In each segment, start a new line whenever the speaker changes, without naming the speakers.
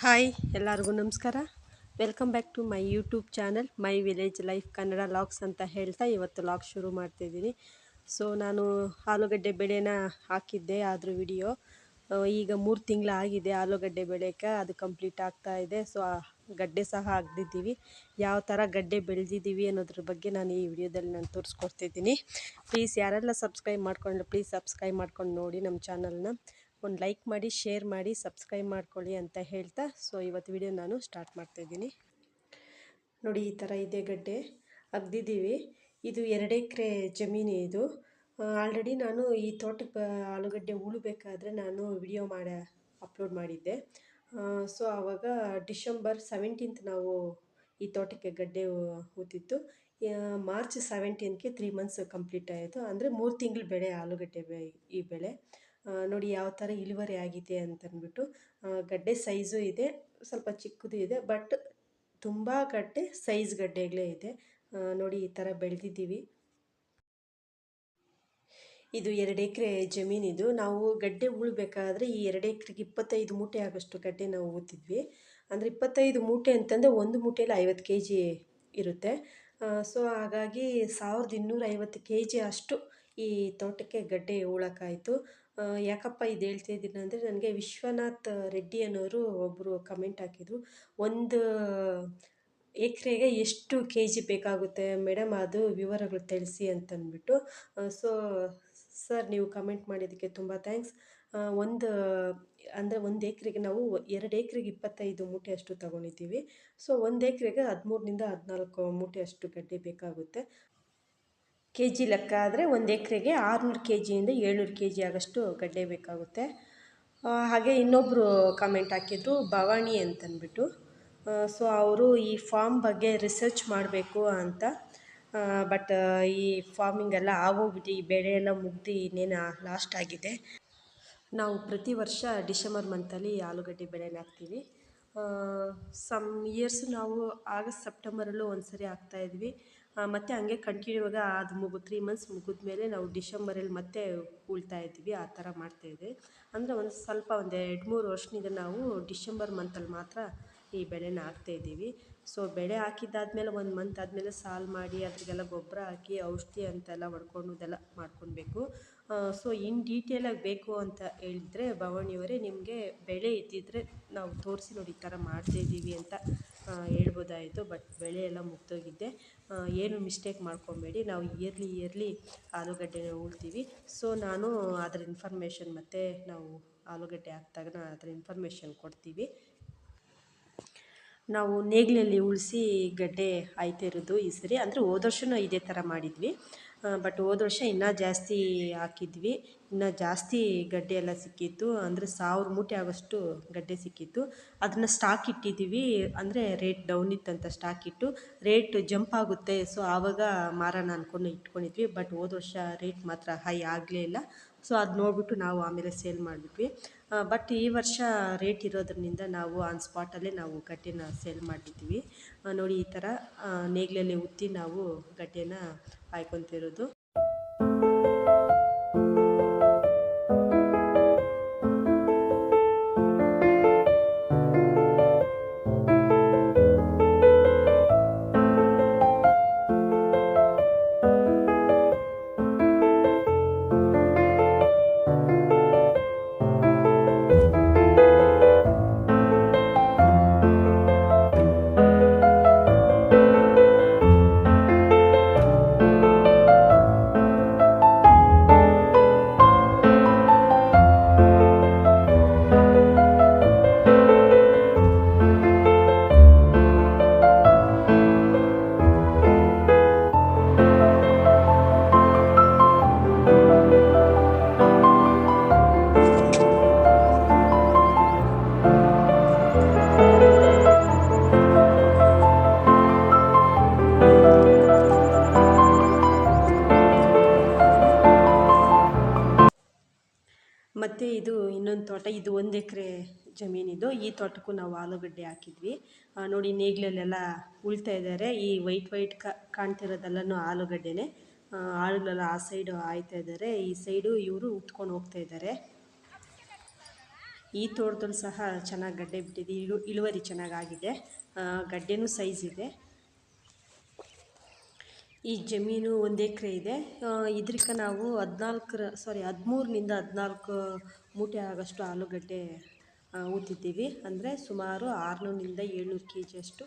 Hi, ಎಲ್ಲರಿಗೂ ನಮಸ್ಕಾರ. Welcome back to my YouTube channel my village life Kannada vlogs ಅಂತ ಹೇಳ್ತಾ ಇವತ್ತು ಲಾಗ್ ಶುರು ಮಾಡ್ತಿದ್ದೀನಿ. ಸೊ ನಾನು ಆಲೂಗಡ್ಡೆ ಬೆಳೆನ ಹಾಕಿದ್ದೆ ಆದರೂ ವಿಡಿಯೋ ಈಗ ಮೂರು ತಿಂಗಳಾಗಿದೆ ಆಲೂಗಡ್ಡೆ ಬೆಳೆಯೋಕೆ ಅದು ಕಂಪ್ಲೀಟ್ ಆಗ್ತಾ ಇದೆ. ಸೊ ಗಡ್ಡೆ ಸಹ ಹಾಕ್ದಿದ್ದೀವಿ. ಯಾವ ಥರ ಗಡ್ಡೆ ಬೆಳೆದಿದ್ದೀವಿ ಅನ್ನೋದ್ರ ಬಗ್ಗೆ ನಾನು ಈ ವಿಡಿಯೋದಲ್ಲಿ ನಾನು ತೋರಿಸ್ಕೊಡ್ತಿದ್ದೀನಿ. ಪ್ಲೀಸ್ ಯಾರೆಲ್ಲ ಸಬ್ಸ್ಕ್ರೈಬ್ ಮಾಡ್ಕೊಂಡು ಪ್ಲೀಸ್ ಸಬ್ಸ್ಕ್ರೈಬ್ ಮಾಡ್ಕೊಂಡು ನೋಡಿ ನಮ್ಮ ಚಾನಲ್ನ ಒಂದು ಲೈಕ್ ಮಾಡಿ, ಶೇರ್ ಮಾಡಿ, ಸಬ್ಸ್ಕ್ರೈಬ್ ಮಾಡ್ಕೊಳ್ಳಿ ಅಂತ ಹೇಳ್ತಾ ಸೊ ಇವತ್ತು ವಿಡಿಯೋ ನಾನು ಸ್ಟಾರ್ಟ್ ಮಾಡ್ತಾಯಿದ್ದೀನಿ ನೋಡಿ, ಈ ಥರ ಇದೆ ಗಡ್ಡೆ. ಅಗ್ದಿದ್ದೀವಿ. ಇದು ಎರಡು ಎಕರೆ ಜಮೀನು ಇದು. ಆಲ್ರೆಡಿ ನಾನು ಈ ತೋಟಕ್ಕೆ ಆಲೂಗಡ್ಡೆ ಉಳಬೇಕಾದ್ರೆ ನಾನು ವಿಡಿಯೋ ಮಾಡ, ಅಪ್ಲೋಡ್ ಮಾಡಿದ್ದೆ. ಸೊ ಆವಾಗ ಡಿಸೆಂಬರ್ ಸೆವೆಂಟೀನ್ತ್ ನಾವು ಈ ತೋಟಕ್ಕೆ ಗಡ್ಡೆ ಊತಿತ್ತು ಮಾರ್ಚ್ ಸೆವೆಂಟೀನ್ಗೆ ತ್ರೀ ಮಂತ್ಸ್ ಕಂಪ್ಲೀಟ್ ಆಯಿತು. ಅಂದರೆ ಮೂರು ತಿಂಗಳು ಬೆಳೆ ಆಲೂಗಡ್ಡೆ ಬೆ, ಈ ಬೆಳೆ. ನೋಡಿ ಯಾವ ಥರ ಇಳುವರಿ ಆಗಿದೆ ಅಂತಂದ್ಬಿಟ್ಟು ಗಡ್ಡೆ ಸೈಜು ಇದೆ, ಸ್ವಲ್ಪ ಚಿಕ್ಕದು ಇದೆ, ಬಟ್ ತುಂಬ ಗಡ್ಡೆ ಸೈಜ್ ಗಡ್ಡೆಗಳೇ ಇದೆ. ನೋಡಿ ಈ ಥರ ಬೆಳೆದಿದ್ದೀವಿ. ಇದು ಎರಡು ಎಕರೆ ಜಮೀನಿದು ನಾವು ಗಡ್ಡೆ ಉಳ್ಬೇಕಾದ್ರೆ ಈ ಎರಡು ಎಕರೆಗೆ ಇಪ್ಪತ್ತೈದು ಮೂಟೆ ಆಗೋಷ್ಟು ಗಡ್ಡೆ ನಾವು ಊತಿದ್ವಿ. ಅಂದರೆ ಇಪ್ಪತ್ತೈದು ಮೂಟೆ ಅಂತಂದರೆ ಒಂದು ಮೂಟೆಯಲ್ಲಿ ಐವತ್ತು ಕೆ ಜಿ ಇರುತ್ತೆ ಸೊ ಹಾಗಾಗಿ ಸಾವಿರದ ಇನ್ನೂರ ಐವತ್ತು ಕೆ ಜಿ ಅಷ್ಟು ಈ ತೋಟಕ್ಕೆ ಗಡ್ಡೆ ಉಳೋಕ್ಕಾಯಿತು. ಯಾಕಪ್ಪ ಇದು ಹೇಳ್ತಾ ಇದ್ದೀನಿ ಅಂದರೆ ನನಗೆ ವಿಶ್ವನಾಥ್ ರೆಡ್ಡಿ ಅನ್ನೋರು ಒಬ್ಬರು ಕಮೆಂಟ್ ಹಾಕಿದರು. ಒಂದು ಎಕರೆಗೆ ಎಷ್ಟು ಕೆ ಜಿ ಬೇಕಾಗುತ್ತೆ? ಮೇಡಮ್ ಅದು ವಿವರಗಳು ತಿಳಿಸಿ ಅಂತಂದ್ಬಿಟ್ಟು ಸೊ ಸರ್ ನೀವು ಕಮೆಂಟ್ ಮಾಡಿದ್ದಕ್ಕೆ ತುಂಬ ಥ್ಯಾಂಕ್ಸ್ ಒಂದು, ಅಂದರೆ ಒಂದು ಎಕರೆಗೆ ನಾವು ಎರಡು ಎಕರೆಗೆ ಇಪ್ಪತ್ತೈದು ಮೂಟೆ ಅಷ್ಟು ತೊಗೊಂಡಿದ್ದೀವಿ. ಸೊ ಒಂದು ಎಕರೆಗೆ ಹದಿಮೂರರಿಂದ ಹದಿನಾಲ್ಕು ಮೂಟೆ ಅಷ್ಟು ಗಡ್ಡೆ ಬೇಕಾಗುತ್ತೆ. ಕೆ ಜಿ ಲೆಕ್ಕ ಆದರೆ ಒಂದು ಎಕರೆಗೆ ಆರುನೂರು ಕೆ ಜಿಯಿಂದ ಏಳ್ನೂರು ಕೆ ಜಿ ಆಗೋಷ್ಟು ಗಡ್ಡೆ ಬೇಕಾಗುತ್ತೆ. ಹಾಗೆ ಇನ್ನೊಬ್ಬರು ಕಮೆಂಟ್ ಹಾಕಿದ್ರು, ಭವಾನಿ ಅಂತಂದ್ಬಿಟ್ಟು ಸೊ ಅವರು ಈ ಫಾರ್ಮ್ ಬಗ್ಗೆ ರಿಸರ್ಚ್ ಮಾಡಬೇಕು ಅಂತ. ಬಟ್ ಈ ಫಾರ್ಮಿಂಗ್ ಎಲ್ಲ ಆಗೋಗ್ಬಿಟ್ಟು, ಈ ಬೆಳೆ ಎಲ್ಲ ಮುಗ್ದು ಇನ್ನೇನು ಲಾಸ್ಟ್ ಆಗಿದೆ. ನಾವು ಪ್ರತಿ ವರ್ಷ ಡಿಸೆಂಬರ್ ಮಂತಲ್ಲಿ ಆಲೂಗಡ್ಡೆ ಬೆಳೆನ ಹಾಕ್ತೀವಿ. ಸಮ್ ಇಯರ್ಸ್ ನಾವು ಆಗಸ್ಟ್ ಸೆಪ್ಟೆಂಬರಲ್ಲೂ ಒಂದು ಸರಿ ಹಾಕ್ತಾಯಿದ್ವಿ ಮತ್ತು ಹಂಗೆ ಕಂಟಿನ್ಯೂ ಆಗಿ ಅದು ಮುಗು ತ್ರೀ ಮಂತ್ಸ್ ಮುಗಿದ ಮೇಲೆ ನಾವು ಡಿಶೆಂಬರಲ್ಲಿ ಮತ್ತೆ ಉಳ್ತಾ ಇದ್ದೀವಿ, ಆ ಥರ ಮಾಡ್ತಾಯಿದ್ದೆ ಅಂದರೆ ಒಂದು ಸ್ವಲ್ಪ ಒಂದು ಎರಡು ಮೂರು ವರ್ಷದಿಂದ ನಾವು ಡಿಶೆಂಬರ್ ಮಂತಲ್ಲಿ ಮಾತ್ರ ಈ ಬೆಳೆನ ಹಾಕ್ತಾಯಿದ್ದೀವಿ ಸೊ ಬೆಳೆ ಹಾಕಿದ್ದಾದ್ಮೇಲೆ ಒಂದು ಮಂತ್ ಆದಮೇಲೆ ಸಾಲು ಮಾಡಿ ಅದಕ್ಕೆಲ್ಲ ಗೊಬ್ಬರ ಹಾಕಿ ಔಷಧಿ ಅಂತೆಲ್ಲ ಹೊಡ್ಕೊಂಡು ಇದೆಲ್ಲ ಮಾಡ್ಕೊಳ್ಬೇಕು. ಸೊ ಇನ್ ಡೀಟೇಲಾಗಿ ಬೇಕು ಅಂತ ಹೇಳಿದ್ರೆ ಭವಾನಿಯವರೇ ನಿಮಗೆ ಬೆಳೆ ಇದ್ದಿದ್ದರೆ ನಾವು ತೋರಿಸಿ ನೋಡಿ ಈ ಥರ ಮಾಡ್ತಾಯಿದ್ದೀವಿ ಅಂತ ಹೇಳ್ಬೋದಾಯಿತು. ಬಟ್ ಬೆಳೆ ಎಲ್ಲ ಮುಗ್ದೋಗಿದ್ದೆ ಏನು ಮಿಸ್ಟೇಕ್ ಮಾಡ್ಕೊಬೇಡಿ. ನಾವು ಇಯರ್ಲಿ ಇಯರ್ಲಿ ಆಲೂಗಡ್ಡೆನ ಉಳ್ತೀವಿ. ಸೊ ನಾನು ಅದರ ಇನ್ಫಾರ್ಮೇಷನ್ ಮತ್ತು ನಾವು ಆಲೂಗಡ್ಡೆ ಹಾಕ್ದಾಗ ಅದರ ಇನ್ಫಾರ್ಮೇಷನ್ ಕೊಡ್ತೀವಿ. ನಾವು ನೇಗಿಲಲ್ಲಿ ಉಳಿಸಿ ಗಡ್ಡೆ ಆಯ್ತಿರೋದು ಈ ಸರಿ. ಅಂದರೆ ಹೋದ ವರ್ಷವೂ ಇದೇ ಥರ ಮಾಡಿದ್ವಿ. ಬಟ್ ಹೋದ ವರ್ಷ ಇನ್ನೂ ಜಾಸ್ತಿ ಹಾಕಿದ್ವಿ. ಇನ್ನೂ ಜಾಸ್ತಿ ಗಡ್ಡೆ ಎಲ್ಲ ಸಿಕ್ಕಿತ್ತು. ಅಂದರೆ ಸಾವಿರ ಮೂಟೆ ಆಗೋಷ್ಟು ಗಡ್ಡೆ ಸಿಕ್ಕಿತ್ತು. ಅದನ್ನು ಸ್ಟಾಕ್ ಇಟ್ಟಿದ್ದೀವಿ. ಅಂದರೆ ರೇಟ್ ಡೌನ್ ಇತ್ತಂತ ಸ್ಟಾಕ್ ಇಟ್ಟು ರೇಟ್ ಜಂಪ್ ಆಗುತ್ತೆ. ಸೊ ಆವಾಗ ಮಾರೋಣ ಅಂದ್ಕೊಂಡು ಇಟ್ಕೊಂಡಿದ್ವಿ. ಬಟ್ ಹೋದ ವರ್ಷ ರೇಟ್ ಮಾತ್ರ ಹೈ ಆಗಲೇ ಇಲ್ಲ. ಸೊ ಅದು ನೋಡಿಬಿಟ್ಟು ನಾವು ಆಮೇಲೆ ಸೇಲ್ ಮಾಡಿಬಿಟ್ವಿ. ಬಟ್ ಈ ವರ್ಷ ರೇಟ್ ಇರೋದ್ರಿಂದ ನಾವು ಆನ್ ಸ್ಪಾಟಲ್ಲೇ ನಾವು ಗಡ್ಡೆನ ಸೇಲ್ ಮಾಡಿದ್ವಿ ನೋಡಿ ಈ ಥರ ನೇಗಿಲಲ್ಲಿ ಉತ್ತಿ ನಾವು ಗಡ್ಡೆನ ಕಾಯ್ಕೊತಿರೋದು. ಇನ್ನೊಂದು ತೋಟ, ಇದು ಒಂದು ಎಕರೆ ಜಮೀನಿದು. ಈ ತೋಟಕ್ಕೂ ನಾವು ಆಲೂಗಡ್ಡೆ ಹಾಕಿದ್ವಿ. ನೋಡಿ ನೇಗಿಲಲ್ಲೆಲ್ಲ ಉಳ್ತಾ ಇದ್ದಾರೆ ಈ ವೈಟ್ ವೈಟ್ ಕಾಣ್ತಿರೋದೆಲ್ಲನೂ ಆಲೂಗಡ್ಡೆನೇ. ಆಳುಗಳೆಲ್ಲ ಆ ಸೈಡು ಆಯ್ತಾ ಇದ್ದಾರೆ ಈ ಸೈಡು ಇವರು ಉತ್ಕೊಂಡು ಹೋಗ್ತಾ ಇದ್ದಾರೆ ಈ ತೋಟದಲ್ಲಿ ಸಹ ಚೆನ್ನಾಗಿ ಗಡ್ಡೆ ಬಿಟ್ಟಿದೆ. ಇಳು, ಇಳುವರಿ ಚೆನ್ನಾಗಾಗಿದೆ. ಗಡ್ಡೆನೂ ಸೈಜ್ ಇದೆ. ಈ ಜಮೀನು ಒಂದು ಎಕರೆ ಇದೆ. ಇದಕ್ಕೆ ನಾವು ಹದಿನಾಲ್ಕರ ಸಾರಿ ಹದಿಮೂರರಿಂದ ಹದಿನಾಲ್ಕು ಮೂಟೆ ಆಗೋಷ್ಟು ಆಲೂಗಡ್ಡೆ ಊತಿದ್ದೀವಿ. ಅಂದರೆ ಸುಮಾರು ಆರುನೂರಿಂದ ಏಳ್ನೂರು ಕೆ ಜಿಯಷ್ಟು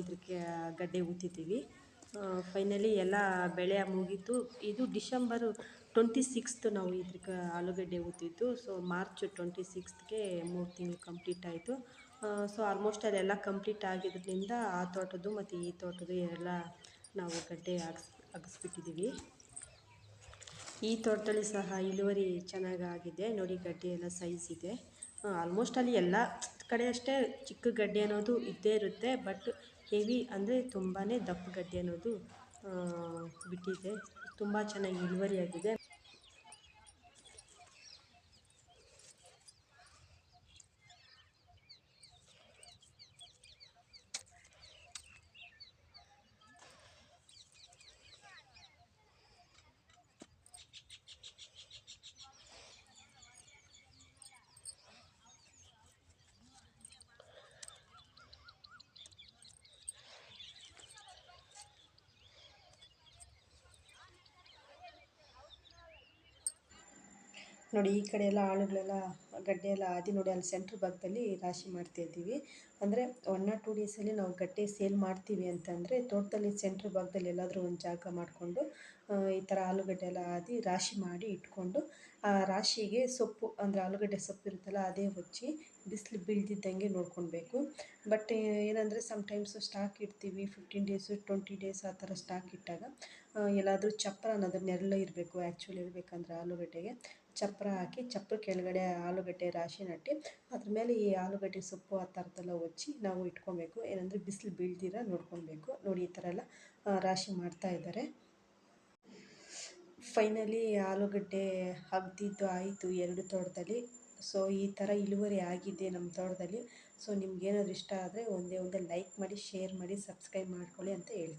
ಇದಕ್ಕೆ ಗಡ್ಡೆ ಊತಿದ್ದೀವಿ. ಫೈನಲಿ ಎಲ್ಲ ಬೆಳೆ ಮುಗೀತು. ಇದು ಡಿಸೆಂಬರು ಟ್ವೆಂಟಿ ಸಿಕ್ಸ್ತ್ ನಾವು ಇದಕ್ಕೆ ಆಲೂಗಡ್ಡೆ ಊತಿದ್ದು. ಸೊ ಮಾರ್ಚ್ ಟ್ವೆಂಟಿ ಸಿಕ್ಸ್ತ್ಗೆ ಮೂರು ತಿಂಗಳು ಕಂಪ್ಲೀಟ್ ಆಯಿತು. ಸೊ ಆಲ್ಮೋಸ್ಟ್ ಅದೆಲ್ಲ ಕಂಪ್ಲೀಟ್ ಆಗಿದ್ದರಿಂದ ಆ ತೋಟದ್ದು ಮತ್ತು ಈ ತೋಟದ್ದು ಎಲ್ಲ ನಾವು ಗಡ್ಡೆ ಹಾಕ್ಸ್ ಅಗಸ್ಬಿಟ್ಟಿದ್ದೀವಿ ಈ ತೋಟದಲ್ಲಿ ಸಹ ಇಳುವರಿ ಚೆನ್ನಾಗಾಗಿದೆ. ನೋಡಿ ಗಡ್ಡೆ ಎಲ್ಲ ಸೈಜ್ ಇದೆ. ಆಲ್ಮೋಸ್ಟ್ ಅಲ್ಲಿ ಎಲ್ಲ ಕಡೆ ಅಷ್ಟೇ ಚಿಕ್ಕ ಗಡ್ಡೆ ಅನ್ನೋದು ಇದ್ದೇ ಇರುತ್ತೆ. ಬಟ್ ಹೆವಿ ಅಂದರೆ ತುಂಬಾ ದಪ್ಪ ಗಡ್ಡೆ ಅನ್ನೋದು ಬಿಟ್ಟಿದೆ. ತುಂಬ ಚೆನ್ನಾಗಿ ಇಳುವರಿಯಾಗಿದೆ ನೋಡಿ ಈ ಕಡೆ ಎಲ್ಲ ಆಳುಗಳೆಲ್ಲ ಗಡ್ಡೆ ಆದಿ ನೋಡಿ ಅಲ್ಲಿ ಸೆಂಟ್ರ್ ಭಾಗದಲ್ಲಿ ರಾಶಿ ಮಾಡ್ತಾಯಿದ್ದೀವಿ ಅಂದರೆ ಒನ್ ಆರ್ ಟೂ ಡೇಸಲ್ಲಿ ನಾವು ಗಡ್ಡೆ ಸೇಲ್ ಮಾಡ್ತೀವಿ ಅಂತಂದರೆ ತೋಟದಲ್ಲಿ ಸೆಂಟ್ರ್ ಭಾಗದಲ್ಲಿ ಎಲ್ಲಾದರೂ ಒಂದು ಜಾಗ ಮಾಡಿಕೊಂಡು ಈ ಥರ ಆಲೂಗಡ್ಡೆ ಎಲ್ಲ ಆದಿ ರಾಶಿ ಮಾಡಿ ಇಟ್ಕೊಂಡು, ಆ ರಾಶಿಗೆ ಸೊಪ್ಪು, ಅಂದರೆ ಆಲೂಗಡ್ಡೆ ಸೊಪ್ಪು ಇರುತ್ತಲ್ಲ ಅದೇ ಹೊಚ್ಚಿ ಬಿಸಿಲು ಬೀಳ್ದಿದ್ದಂಗೆ ನೋಡ್ಕೊಳ್ಬೇಕು. ಬಟ್ ಏನಂದರೆ ಸಮ್ಟೈಮ್ಸು ಸ್ಟಾಕ್ ಇಡ್ತೀವಿ ಫಿಫ್ಟೀನ್ ಡೇಸು ಟ್ವೆಂಟಿ ಡೇಸ್ ಆ ಥರ ಸ್ಟಾಕ್ ಇಟ್ಟಾಗ ಎಲ್ಲಾದರೂ ಚಪ್ಪರ ಅನ್ನೋದು ನೆರಳು ಇರಬೇಕು ಆ್ಯಕ್ಚುಲಿ ಇರಬೇಕಂದ್ರೆ ಆಲೂಗಡ್ಡೆಗೆ. ಚಪ್ಪರ ಹಾಕಿ ಚಪ್ಪರ ಕೆಳಗಡೆ ಆಲೂಗಡ್ಡೆ ರಾಶಿ ನಟ್ಟಿ, ಅದ್ರ ಮೇಲೆ ಈ ಆಲೂಗಡ್ಡೆ ಸೊಪ್ಪು ಆ ಥರದ್ದೆಲ್ಲ ಹೊಚ್ಚಿ ನಾವು ಇಟ್ಕೊಬೇಕು. ಏನಂದರೆ ಬಿಸಿಲು ಬೀಳ್ದಿರ ನೋಡ್ಕೊಬೇಕು ನೋಡಿ ಈ ಥರ ಎಲ್ಲ ರಾಶಿ ಮಾಡ್ತಾ ಇದ್ದಾರೆ. ಫೈನಲಿ ಆಲೂಗಡ್ಡೆ ಅಗ್ದಿದ್ದು ಆಯಿತು ಎರಡು ತೋಟದಲ್ಲಿ. ಸೊ ಈ ಥರ ಇಳುವರಿ ಆಗಿದೆ ನಮ್ಮ ತೋಟದಲ್ಲಿ. ಸೊ ನಿಮ್ಗೇನಾದ್ರು ಇಷ್ಟ ಆದರೆ ಒಂದೇ ಒಂದೇ ಲೈಕ್ ಮಾಡಿ ಶೇರ್ ಮಾಡಿ ಸಬ್ಸ್ಕ್ರೈಬ್ ಮಾಡ್ಕೊಳ್ಳಿ ಅಂತ ಹೇಳ್ತೀನಿ.